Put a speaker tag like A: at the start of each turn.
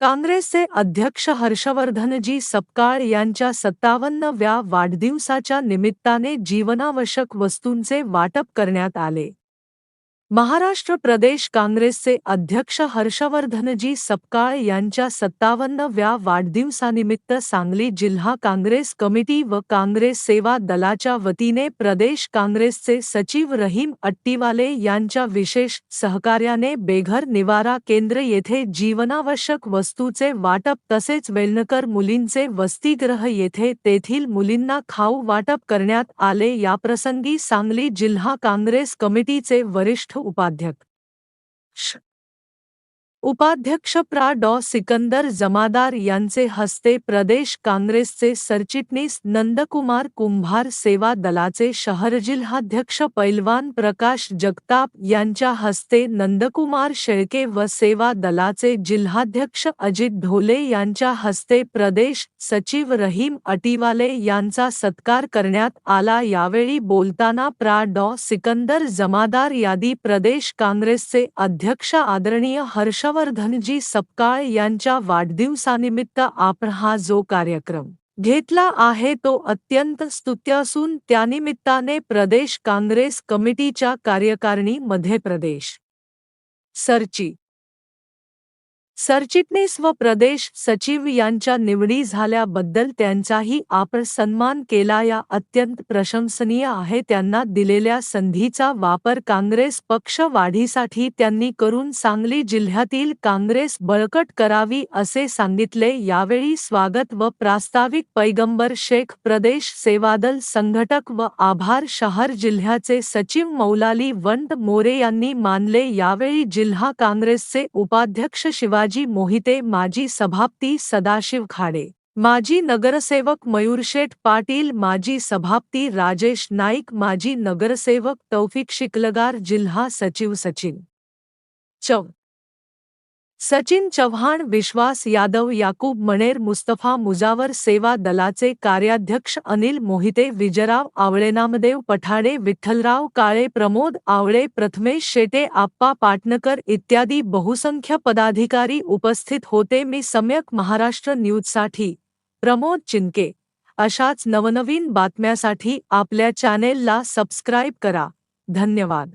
A: काँग्रेसचे अध्यक्ष हर्षवर्धनजी सपकाळ यांच्या सत्तावन्नव्या वाढदिवसाच्या निमित्ताने जीवनावश्यक वस्तूंचे वाटप करण्यात आले. महाराष्ट्र प्रदेश काँग्रेसचे अध्यक्ष हर्षवर्धनजी सपकाळ यांच्या सत्तावन्नव्या वाढदिवसानिमित्त सांगली जिल्हा काँग्रेस कमिटी व काँग्रेस सेवा दलाच्या वतीने प्रदेश काँग्रेसचे सचिव रहीम अट्टीवाले यांच्या विशेष सहकार्याने बेघर निवारा केंद्र येथे जीवनावश्यक वस्तूचे वाटप तसेच वेलनकर मुलींचे वसतिगृह येथे तेथील मुलींना खाऊ वाटप करण्यात आले. याप्रसंगी सांगली जिल्हा काँग्रेस कमिटीचे वरिष्ठ उपाध्यक्ष उपाध्यक्ष प्रा. डॉ. सिकंदर जमादार यांचे हस्ते प्रदेश काँग्रेसचे सरचिटणीस नंदकुमार कुंभार सेवा दलाचे शहर जिल्हाध्यक्ष पैलवान प्रकाश जगताप यांच्या हस्ते नंदकुमार शेळके व सेवा दलाचे जिल्हाध्यक्ष अजित ढोले यांच्या हस्ते प्रदेश सचिव रहीम अटीवाले यांचा सत्कार करण्यात आला. यावेळी बोलताना प्रा. डॉ. सिकंदर जमादार यादी प्रदेश काँग्रेसचे अध्यक्ष आदरणीय हर्ष हर्षवर्धनजी सपकाळ यांच्या वाढदिवसानिमित्त आपण हा जो कार्यक्रम घेतला आहे तो अत्यंत स्तुत्य असून त्यानिमित्ताने प्रदेश काँग्रेस कमिटीच्या कार्यकारिणी मध्य प्रदेश सरची सरचिटणीस व प्रदेश सचिव यांच्या निवडी झाल्याबद्दल त्यांचाही आपण सन्मान केला. या अत्यंत प्रशंसनीय आहे. त्यांना दिलेल्या संधीचा वापर काँग्रेस पक्ष वाढीसाठी त्यांनी करून सांगली जिल्ह्यातील काँग्रेस बळकट करावी असे सांगितले. यावेळी स्वागत व प्रास्ताविक पैगंबर शेख प्रदेश सेवादल संघटक व आभार शहर जिल्ह्याचे सचिव मौलाली वंट मोरे यांनी मानले. यावेळी जिल्हा काँग्रेसचे उपाध्यक्ष शिवाजी माजी मोहिते माजी सभापती सदाशिव खाडे माजी नगरसेवक मयूरशेठ पाटील माजी सभापती राजेश नाईक माजी नगरसेवक तौफिक शिकलगार जिल्हा सचिव सचिन चौ सचिन चव्हाण विश्वास यादव याकूब मणेर मुस्तफा मुजावर सेवा दलाचे कार्याध्यक्ष अनिल मोहिते विजराव आवळे नामदेव पठाडे विठ्ठलराव काळे प्रमोद आवळे प्रथमेश शेटे आप्पा पाटणकर इत्यादी बहुसंख्य पदाधिकारी उपस्थित होते. मी सम्यक महाराष्ट्र न्यूजसाठी प्रमोद चिनके. अशाच नवनवीन बातम्यासाठी आपल्या चॅनेलला सबस्क्राईब करा. धन्यवाद.